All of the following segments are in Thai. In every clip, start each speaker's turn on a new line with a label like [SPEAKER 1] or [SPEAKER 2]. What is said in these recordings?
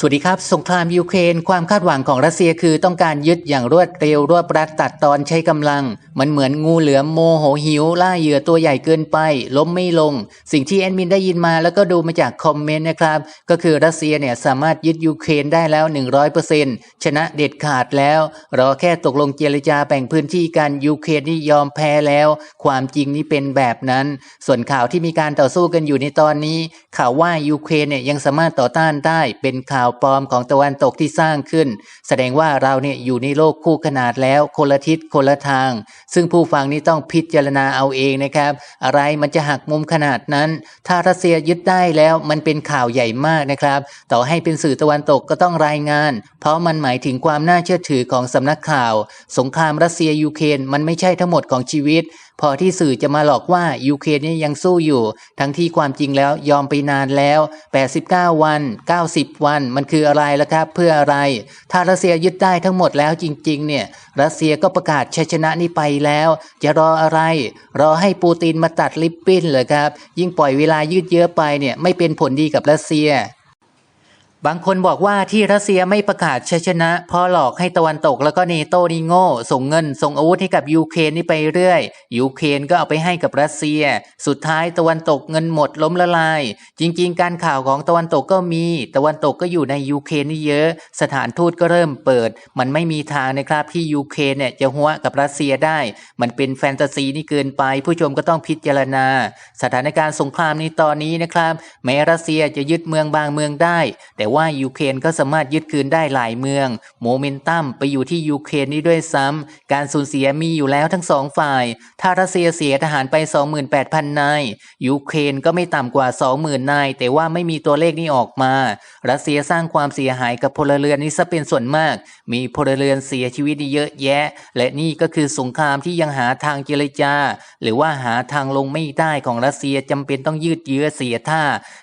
[SPEAKER 1] สวัสดีครับ สงครามยูเครนความคาดหวังของรัสเซียคือต้องการยึดอย่างรวดเร็วรวบรัดตัดตอนใช้กำลัง มันเหมือนงูเหลือมโมโหหิว ล่าเหยื่อตัวใหญ่เกินไป ล้มไม่ลง สิ่งที่แอดมินได้ยินมาแล้วก็ดูมาจากคอมเมนต์นะครับ ก็คือรัสเซียเนี่ยสามารถยึดยูเครนได้แล้ว 100%ชนะเด็ดขาดแล้ว รอแค่ตกลงเจรจาแบ่งพื้นที่กันยูเครนนี่ยอมแพ้แล้ว ความจริงนี่เป็นแบบนั้น ส่วนข่าวที่มีการต่อสู้กันอยู่ในตอนนี้ ข่าวว่ายูเครนเนี่ยยังสามารถต่อต้านได้เป็นข่าววปลอมของตะวันตกที่สร้างขึ้น แสดงว่าเราเนี่ยอยู่ในโลกคู่ขนาดแล้วคนละทิศคนละทาง ซึ่งผู้ฟังนี่ต้องพิจารณาเอาเองนะครับ อะไรมันจะหักมุมขนาดนั้น ถ้ารัสเซียยึดได้แล้วมันเป็นข่าวใหญ่มากนะครับ ต่อให้เป็นสื่อตะวันตกก็ต้องรายงาน เพราะมันหมายถึงความน่าเชื่อถือของสำนักข่าว สงครามรัสเซียยูเครนมันไม่ใช่ทั้งหมดของชีวิต พอที่สื่อจะมาหลอกว่ายูเครนนี่ยังสู้อยู่ ทั้งที่ความจริงแล้วยอมไปนานแล้ว 89 วัน 90 วันมันคืออะไรล่ะครับ เพื่ออะไร ถ้ารัสเซียยึดได้ทั้งหมดแล้วจริง ๆ เนี่ย รัสเซียก็ประกาศชัยชนะนี้ไปแล้ว จะรออะไร รอให้ปูตินมาตัดลิปปิ้นเหรอครับ ยิ่งปล่อยเวลายืดเยื้อไปเนี่ยไม่เป็นผลดีกับรัสเซีย บางคนบอกว่าที่รัสเซียไม่ประกาศชัยชนะเพราะหลอกให้ตะวันตกแล้วก็เนโตนี่โง่ส่งเงิน ส่งอาวุธให้กับยูเครนนี่ไปเรื่อยยูเครนก็เอาไปให้กับรัสเซีย สุดท้ายตะวันตกเงินหมดล้มละลาย จริง ๆ การข่าวของตะวันตกก็มี ตะวันตกก็อยู่ในยูเครนนี่เยอะ สถานทูตก็เริ่มเปิด มันไม่มีทางนะครับที่ยูเครนเนี่ยจะหัวกับรัสเซียได้ มันเป็นแฟนตาซีนี่เกินไป ผู้ชมก็ต้องพิจารณา สถานการณ์สงครามในตอนนี้นะครับ แม้รัสเซียจะยึดเมืองบางเมืองได้ แต่ว่ายูเครนก็สามารถยึดคืนได้หลายเมือง โมเมนตัมไปอยู่ที่ยูเครนนี้ด้วยซ้ำการสูญเสียมีอยู่แล้วทั้งสองฝ่าย ถ้ารัสเซียเสียทหารไป 28,000 นาย ยูเครนก็ไม่ต่ำกว่า 20,000 นาย แต่ว่าไม่มีตัวเลขนี้ออกมา รัสเซียสร้างความเสียหายกับพลเรือนนี้ซะเป็นส่วนมาก มีพลเรือนเสียชีวิตเยอะแยะ และนี่ก็คือสงครามที่ยังหาทางเจรจา หรือว่าหาทางลงไม่ได้ของรัสเซียจำเป็นต้องยืดเยื้อเสียท่า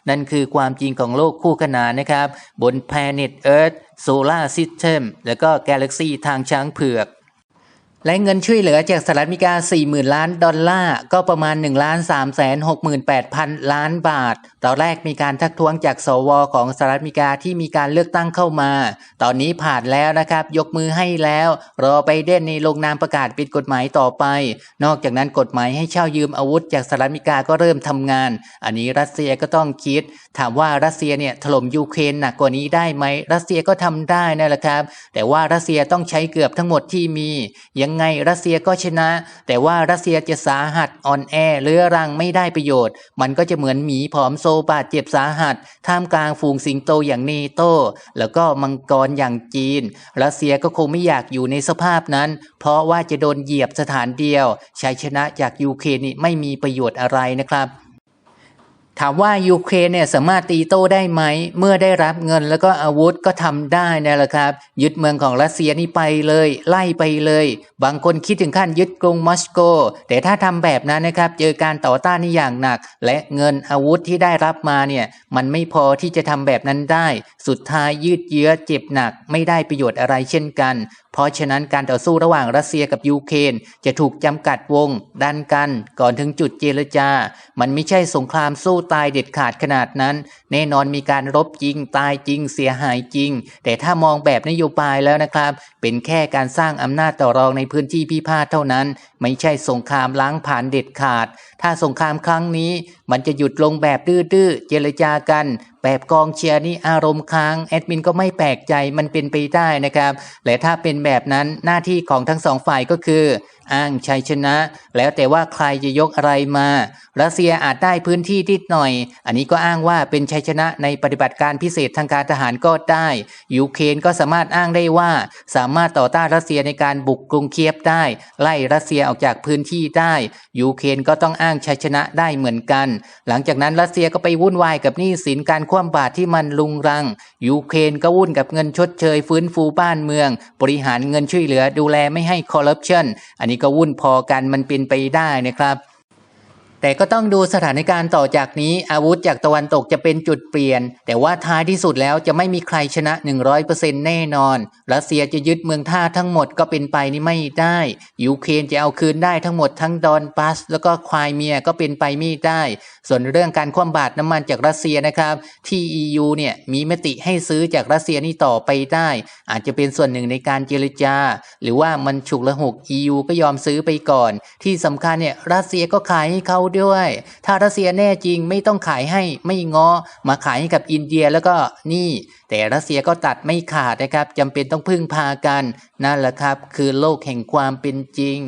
[SPEAKER 1] นั่นคือความจริงของโลกคู่ขนานนะครับบน Planet Earth Solar System แล้วก็ Galaxy ทางช้างเผือก และเงินช่วยเหลือจากสหรัฐอเมริกา 40,000 ล้านดอลลาร์ ก็ประมาณ1 3 6 8 0 0 0 ล้านบาท ตอนแรกมีการทักท้วงจากสวของสหรัฐอเมริกาที่มีการเลือกตั้งเข้ามา ตอนนี้ผ่านแล้วนะครับ ยกมือให้แล้ว รอไปเด่นในลงนามประกาศป็นกฎหมายต่อไป นอกจากนั้นกฎหมายให้เช่ายืมอาวุธจากสหรัฐอเมริกาก็เริ่มทำงาน อันนี้รัสเซียก็ต้องคิด ถามว่ารัสเซียเนี่ยถล่มยูเครนหนักกว่านี้ได้ไหมรัสเซียก็ทำได้นั่นแหละครับ แต่ว่ารัสเซียต้องใช้เกือบทั้งหมดที่มียังไงรัสเซียก็ชนะ แต่ว่ารัสเซียจะสาหัสอ่อนแอเรื้อรังไม่ได้ประโยชน์ มันก็จะเหมือนหมีผอมโซบาดเจ็บสาหัส ท่ามกลางฝูงสิงโตอย่างเนโตแล้วก็มังกรอย่างจีน รัสเซียก็คงไม่อยากอยู่ในสภาพนั้น เพราะว่าจะโดนเหยียบสถานเดียวชัยชนะจากยูเครนไม่มีประโยชน์อะไรนะครับ ถามว่ายูเครนเนี่ยสามารถตีโต้ได้ไหม เมื่อได้รับเงินแล้วก็อาวุธก็ทำได้นั่แหละครับ ยึดเมืองของรัสเซียนี่ไปเลย ไล่ไปเลย บางคนคิดถึงขั้นยึดกรุงมอสโก แต่ถ้าทำแบบนั้นนะครับ เจอการต่อต้านนี่อย่างหนัก และเงินอาวุธที่ได้รับมาเนี่ยมันไม่พอที่จะทำแบบนั้นได้ สุดท้ายยืดเยื้อเจ็บหนัก ไม่ได้ประโยชน์อะไรเช่นกัน เพราะฉะนั้นการต่อสู้ระหว่างรัสเซียกับยูเครนจะถูกจำกัดวง ดันกัน ก่อนถึงจุดเจรจา มันไม่ใช่สงครามสู้ตายเด็ดขาดขนาดนั้น แน่นอนมีการรบจริง ตายจริง เสียหายจริง แต่ถ้ามองแบบนโยบายแล้วนะครับ เป็นแค่การสร้างอำนาจต่อรองในพื้นที่พิพาทเท่านั้น ไม่ใช่สงครามล้างผ่านเด็ดขาด ถ้าสงครามครั้งนี้ มันจะหยุดลงแบบดื้อๆเจรจากัน แบบกองเชียร์นี่อารมณ์ค้างแอดมินก็ไม่แปลกใจมันเป็นไปได้นะครับ และถ้าเป็นแบบนั้นหน้าที่ของทั้งสองฝ่ายก็คือ อ้างชัยชนะ แล้วแต่ว่าใครจะยกอะไรมา รัสเซียอาจได้พื้นที่นิดหน่อย อันนี้ก็อ้างว่าเป็นชัยชนะในปฏิบัติการพิเศษทางการทหารก็ได้ยูเครนก็สามารถอ้างได้ว่า สามารถต่อต้านรัสเซียในการบุกกรุงเคียฟได้ ไล่รัสเซียออกจากพื้นที่ได้ยูเครนก็ต้องอ้างชัยชนะได้เหมือนกัน หลังจากนั้นรัสเซียก็ไปวุ่นวายกับหนี้สินการควความบาตรที่มันลุงรัง ยูเครนก็วุ่นกับเงินชดเชย ฟื้นฟูบ้านเมือง บริหารเงินช่วยเหลือดูแลไม่ให้คอร์รัปชันอันนี้ก็วุ่นพอกันมันเป็นไปได้นะครับ แต่ก็ต้องดูสถานการณ์ต่อจากนี้ อาวุธจากตะวันตกจะเป็นจุดเปลี่ยน แต่ว่าท้ายที่สุดแล้วจะไม่มีใครชนะ 100%แน่นอนรัสเซียจะยึดเมืองท่าทั้งหมดก็เป็นไปนี่ไม่ได้ยูเครนจะเอาคืนได้ทั้งหมดทั้งดอนบัส แล้วก็ควายเมียก็เป็นไปไม่ได้ ส่วนเรื่องการคว่ำบาตรน้ำมันจากรัสเซียนะครับที่ EU เนี่ยมีมติให้ซื้อจากรัสเซียนี่ต่อไปได้ อาจจะเป็นส่วนหนึ่งในการเจรจา หรือว่ามันฉุกละหุก EU ก็ยอมซื้อไปก่อน ที่สำคัญเนี่ยรัสเซียก็ขายให้เขาด้วย ถ้ารัสเซียแน่จริงไม่ต้องขายให้ไม่งอมาขายให้กับอินเดียแล้วก็นี่ แต่รัสเซียก็ตัดไม่ขาดนะครับจำเป็นต้องพึ่งพากันนั่นแหละครับ คือโลกแห่งความเป็นจริง